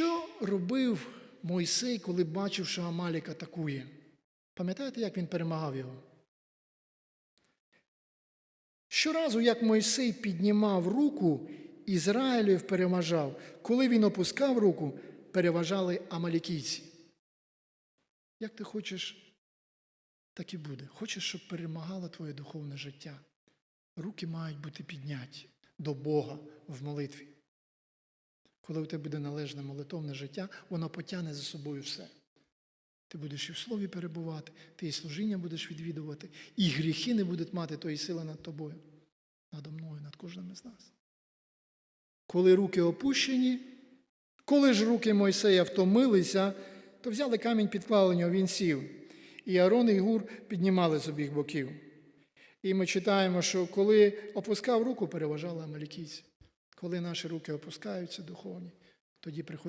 Що робив Мойсей, коли бачив, що Амалік атакує? Пам'ятаєте, як він перемагав його? Щоразу, як Мойсей піднімав руку, Ізраїлів переважав. Коли він опускав руку, переважали амалікійці. Як ти хочеш, так і буде. Хочеш, щоб перемагало твоє духовне життя. Руки мають бути підняті до Бога в молитві. Коли у тебе буде належне молитовне життя, воно потягне за собою все. Ти будеш і в слові перебувати, ти і служіння будеш відвідувати, і гріхи не будуть мати тої сили над тобою, надо мною, над кожним із нас. Коли руки опущені, коли ж руки Мойсея втомилися, то взяли камінь, нього, він сів. І Арон і Гур піднімали з обіх боків. І ми читаємо, що коли опускав руку, переважали амалікійці. Коли наші руки опускаються духовні, тоді приходить.